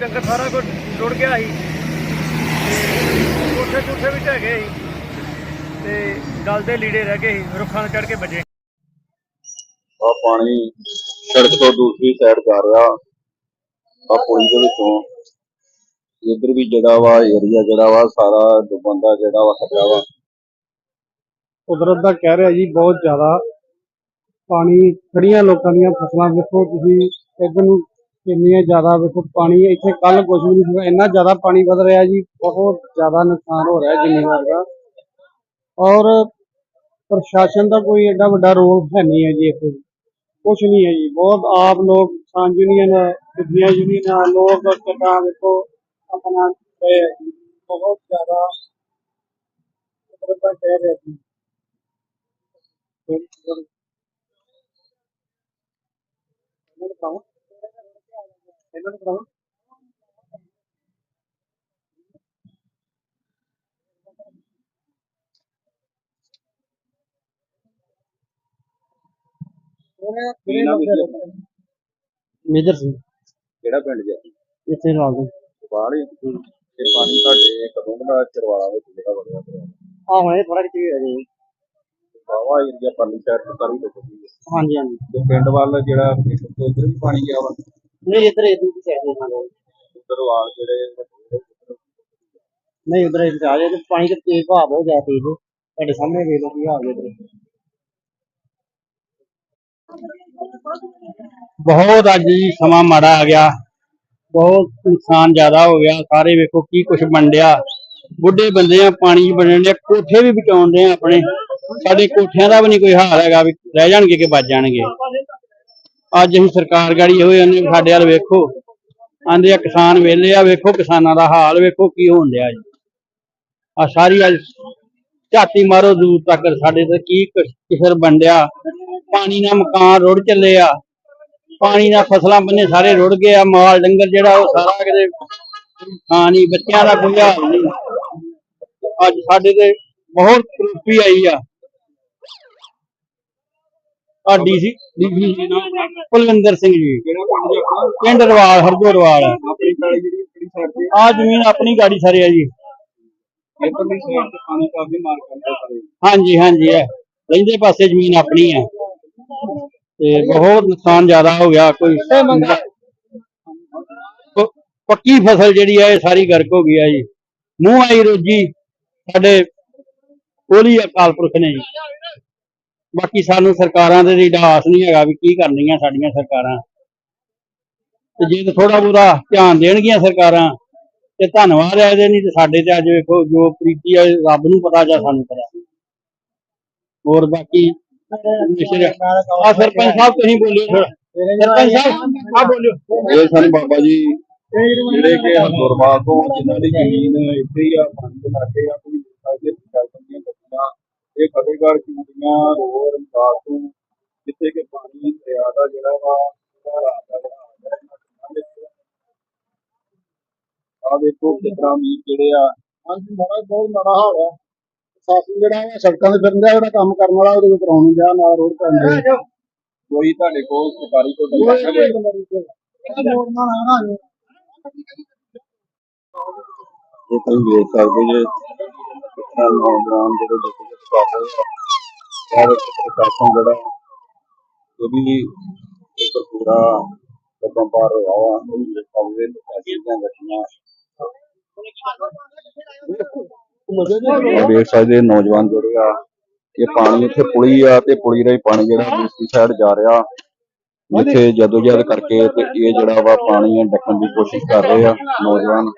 ਡੰਗਰ ਸਾਰਾ ਕੁਝ ਰੁੜ ਗਿਆ ਸੀ। ਤੇ ਕੋਠੇ ਕੋਠੇ ਵੀ ਢਹਿ ਗਏ ਸੀ। ਤੇ ਗਲ ਦੇ ਲੀੜੇ ਰਹਿ ਗਏ ਸੀ ਰੁੱਖਾਂ ਨੂੰ ਚੜ ਕੇ ਵੱਜੇ। ਆ ਪਾਣੀ ਸੜਕ ਤੋਂ ਦੂਸਰੀ ਸਾਈਡ ਜਾ ਰਿਹਾ। ਆ ਪੁਲੀ ਦੇ ਵਿੱਚੋਂ। ਇੱਧਰ ਵੀ ਜਿਹੜਾ ਵਾ ਏਰੀਆ ਜਿਹੜਾ ਵਾ ਸਾਰਾ ਡੁੱਬਣ ਦਾ ਜਿਹੜਾ ਵਾ ਖਤਰਾ ਵਾ। ਕੁਦਰਤ ਦਾ ਕਹਿ ਰਿਹਾ ਜੀ ਬਹੁਤ ਜ਼ਿਆਦਾ ਪਾਣੀ ਖੜੀਆਂ ਲੋਕਾਂ ਦੀਆਂ ਫਸਲਾਂ ਵੇਖੋ ਤੁਸੀਂ ਇੱਧਰ ਨੂੰ ਕਿੰਨੀਆਂ ਜ਼ਿਆਦਾ ਵੇਖੋ ਪਾਣੀ ਇੱਥੇ ਕੱਲ ਕੁਝ ਵੀ ਨਹੀਂ ਇੰਨਾ ਜ਼ਿਆਦਾ ਪਾਣੀ ਵਧ ਰਿਹਾ ਜੀ, ਬਹੁਤ ਜ਼ਿਆਦਾ ਨੁਕਸਾਨ ਹੋ ਰਿਹਾ ਜ਼ਿਮੀਂਦਾਰ ਦਾ। ਔਰ ਪ੍ਰਸ਼ਾਸਨ ਦਾ ਕੋਈ ਐਡਾ ਵੱਡਾ ਰੋਲ ਹੈ ਨਹੀਂ ਹੈ ਜੀ ਇੱਥੇ। ਕੁਛ ਨਹੀਂ ਹੈ ਜੀ, ਬਹੁਤ ਆਪ ਲੋਕ, ਕਿਸਾਨ ਯੂਨੀਅਨ ਦੁਨੀਆ ਯੂਨੀਅਨ ਲੋਕ ਕਿੱਦਾਂ ਵੇਖੋ ਆਪਣਾ ਬਹੁਤ ਜ਼ਿਆਦਾ ਕੁਦਰਤ ਕਹਿ ਰਿਹਾ ਜੀ। ਇਹਨਾਂ ਨੂੰ ਇਹਨਾਂ ਨੂੰ ਕਹੋ ਮੇਜਰ ਸਿੰਘ। ਕਿਹੜਾ ਪਿੰਡ ਜਾ? ਇੱਥੇ ਲਾ ਦੋ। ਬਾਹਰ ਹੀ। ਇਹ ਪਾਣੀ ਤੁਹਾਡੇ ਕਦੋਂ ਦਾ ਚਰਵਾਲਾ ਵਿੱਚ ਜਿਹੜਾ ਵੜਿਆ ਪਿਆ ਆ ਹੋਏ ਥੋੜਾ ਕਿਤੇ ਹੋਇਆ ਜੀ ਬਾਵਾ ਏਰੀਆ ਪਰਲੀ ਸਾਈਡ ਤੋਂ ਗਈ ਹੈ। ਹਾਂਜੀ ਹਾਂਜੀ। ਤੇ ਪਿੰਡ ਵੱਲ ਜਿਹੜਾ ਤੋਂ ਉਧਰ ਵੀ ਪਾਣੀ ਗਿਆ ਵਾ ਨਹੀਂ ਇੱਧਰ ਇਹਦੀ ਦੀ ਸਾਈਡ ਨਾਲ। ਉਧਰ ਵਾਲ ਜਿਹੜੇ ਉੱਧਰ ਨਹੀਂ ਉਧਰ ਇੱਧਰ ਆ ਜਾਏ ਤੇ ਪਾਣੀ ਤੇ ਤੇਜ਼ ਭਾਵ ਹੋ ਗਿਆ ਤੇਜ਼ ਤੁਹਾਡੇ ਸਾਹਮਣੇ ਵੇਖ ਲਓ ਕੀ ਹਾਲ ਹੈ ਇੱਧਰ। ਬਹੁਤ ਅੱਜ ਜੀ ਸਮਾਂ ਮਾੜਾ ਆ ਗਿਆ। ਬਹੁਤ ਨੁਕਸਾਨ ਜ਼ਿਆਦਾ ਹੋ ਗਿਆ। ਸਾਰੇ ਵੇਖੋ ਕੀ ਕੁਛ ਵੰਡਿਆ ਬੁੱਢੇ ਬੰਦੇ ਆ ਪਾਣੀ 'ਚ ਬਣਨ ਦੇ ਕੋਠੇ ਵੀ ਬਚਾਉਂਦੇ ਆ ਆਪਣੇ। ਸਾਡੇ ਕੋਠਿਆਂ ਦਾ ਵੀ ਨਹੀਂ ਕੋਈ ਹਾਲ ਹੈਗਾ ਵੀ ਰਹਿ ਜਾਣਗੇ ਕਿ ਬਚ ਜਾਣਗੇ। ਅੱਜ ਅਸੀਂ ਸਰਕਾਰ ਗਾੜੀ ਹੋਏ ਨੇ, ਸਾਡੇ ਵੱਲ ਵੇਖੋ। ਆਂਦੇ ਆ, ਕਿਸਾਨ ਵੇਲੇ ਆ, ਵੇਖੋ ਕਿਸਾਨਾਂ ਦਾ ਹਾਲ, ਵੇਖੋ ਕੀ ਹੋਣ ਡਿਆ ਜੀ। ਆ ਸਾਰੀ ਅੱਜ ਝਾਤੀ ਮਾਰੋ ਦੂਰ ਤੱਕ ਸਾਡੇ ਤੇ ਕੀ ਕੁਛ ਕਿਸਰ ਬੰਡਿਆ ਪਾਣੀ ਨਾਲ ਮਕਾਨ ਰੁੜ ਚੱਲੇ ਆ। ਪਾਣੀ ਨਾਲ ਫਸਲਾਂ ਬੰਨੇ ਸਾਰੇ ਰੁੜ ਗਏ ਆ। ਮਾਲ, ਡੰਗਰ ਜਿਹੜਾ ਉਹ ਸਾਰਾ ਕਿਤੇ ਹਾਂ ਨਹੀਂ, ਬੱਚਿਆਂ ਦਾ ਕੋਈ ਹਾਲ ਨਹੀਂ। ਅੱਜ ਸਾਡੇ ਤੇ ਬਹੁਤ ਕਰੂਪੀ ਆਈ ਆ। ਆ ਡੀਸੀ ਕੁਲਵਿੰਦਰ ਸਿੰਘ ਜੀ। ਪਿੰਡ ਰਵਾਲ ਹਰਜੋਰਵਾਲ ਆ ਜ਼ਮੀਨ ਆਪਣੀ ਗਾੜੀ ਸਾਰੇ ਆ ਜੀ। ਹਾਂਜੀ ਹਾਂਜੀ ਹੈ ਰਹਿੰਦੇ ਪਾਸੇ ਜ਼ਮੀਨ ਆਪਣੀ ਹੈ। ਤੇ ਬਹੁਤ ਨੁਕਸਾਨ ਜ਼ਿਆਦਾ ਹੋ ਗਿਆ, ਕੋਈ ਪੱਕੀ ਫਸਲ ਜਿਹੜੀ ਹੈ, ਇਹ ਸਾਰੀ ਗਰਕ ਹੋ ਗਈ ਹੈ ਜੀ। ਮੂੰਹ ਆਈ ਰੋਜੀ ਸਾਡੇ ਕੋਲੀ ਅਕਾਲ ਪੁਰਖ ਨੇ ਜੀ। ਬਾਕੀ ਸਾਨੂੰ ਸਰਕਾਰਾਂ ਦੇ ਦੀ ਆਸ ਨਹੀਂ ਹੈਗਾ ਵੀ ਕੀ ਕਰਨੀਆਂ ਸਾਡੀਆਂ ਸਰਕਾਰਾਂ। ਤੇ ਜੇ ਥੋੜਾ ਬਹੁਤਾ ਧਿਆਨ ਦੇਣਗੀਆਂ ਸਰਕਾਰਾਂ, ਤੇ ਧੰਨਵਾਦ ਹੈ ਇਹਦੇ ਨਹੀਂ ਤੇ ਸਾਡੇ ਤੇ ਅੱਜ ਵੇਖੋ ਜੋ ਪ੍ਰੀਤੀ ਹੈ ਰੱਬ ਨੂੰ ਪਤਾ ਜਾਂ ਸਾਨੂੰ ਪਤਾ। ਹੋਰ ਬਾਕੀ ਆ ਸਰਪੰਚ ਸਾਹਿਬ ਤੁਸੀਂ ਬੋਲਿਓ ਸਰਪੰਚ ਸਾਹਿਬ ਆ ਬੋਲਿਓ। ਇਹ ਸਨ ਬਾਬਾ ਜੀ ਜਿਹੜੇ ਕਿ ਹਸੁਰਵਾਲ ਤੋਂ ਜਿਨ੍ਹਾਂ ਦੀ ਜ਼ਮੀਨ ਇੱਥੇ ਹੀ ਆ ਪਾਣੀ ਦੇ ਆ, ਕੋਈ ਸਾਡੇ ਪ੍ਰਸ਼ਾਸਨ ਦੀਆਂ ਇਹ ਫਤਿਹਗੜ੍ਹ ਚੂੜੀਆਂ ਰੋਡ ਰਮਦਾਸ ਜਿੱਥੇ ਕਿ ਪਾਣੀ ਦਰਿਆ ਦਾ ਜਿਹੜਾ ਵਾ ਉਹਦਾ ਰਾਸਤਾ ਆ ਕਿਸ ਤਰ੍ਹਾਂ ਮੀਂਹ ਜਿਹੜੇ ਆ ਹਾਂਜੀ ਮਾੜਾ ਬਹੁਤ ਮਾੜਾ ਹਾਲ ਹੈ। ਸਾਸੀ ਜਿਹੜਾ ਹੈ ਸੜਕਾਂ ਤੇ ਫਿਰਨ ਦਾ ਜਿਹੜਾ ਕੰਮ ਕਰਨ ਵਾਲਾ ਉਹਦੇ ਕੋਲ ਕਰਾਉਣ ਜਾ ਨਾਲ ਰੋਡ ਪੈਂਦੇ ਕੋਈ ਤੁਹਾਡੇ ਕੋਲ ਸਰਕਾਰੀ ਕੋਈ ਬੰਦਾ ਹੈਗਾ? ਇਹ ਤੁਸੀਂ ਵੇਖ ਸਕਦੇ ਜੇ ਨੌਜਵਾਨ ਜਿਹੜੇ ਜਿਹੜੇ ਕਰ ਔਰ ਪ੍ਰਸ਼ਾਸਨ ਜਿਹੜਾ ਇਹ ਵੀ ਇੱਕ ਪੂਰਾ ਕਦਮ ਪਾਰ ਹੋਇਆ ਉਹ ਵੀ ਵੇਖ ਗੱਡੀਆਂ ਉਹ ਸਕਦੇ ਨੌਜਵਾਨ ਜਿਹੜੇ ਆ ਇਹ ਪਾਣੀ ਇੱਥੇ ਪੁਲੀ ਆ ਤੇ ਪੁਲੀ ਰਾਹੀਂ ਪਾਣੀ ਜਿਹੜਾ ਦੂਸਰੀ ਸਾਈਡ ਜਾ ਰਿਹਾ ਜਿੱਥੇ ਜਦੋਜਹਿਦ ਕਰਕੇ ਤੇ ਇਹ ਜਿਹੜਾ ਵਾ ਪਾਣੀ ਡੱਕਣ ਦੀ ਕੋਸ਼ਿਸ਼ ਕਰ ਰਹੇ ਆ, ਨੌਜਵਾਨ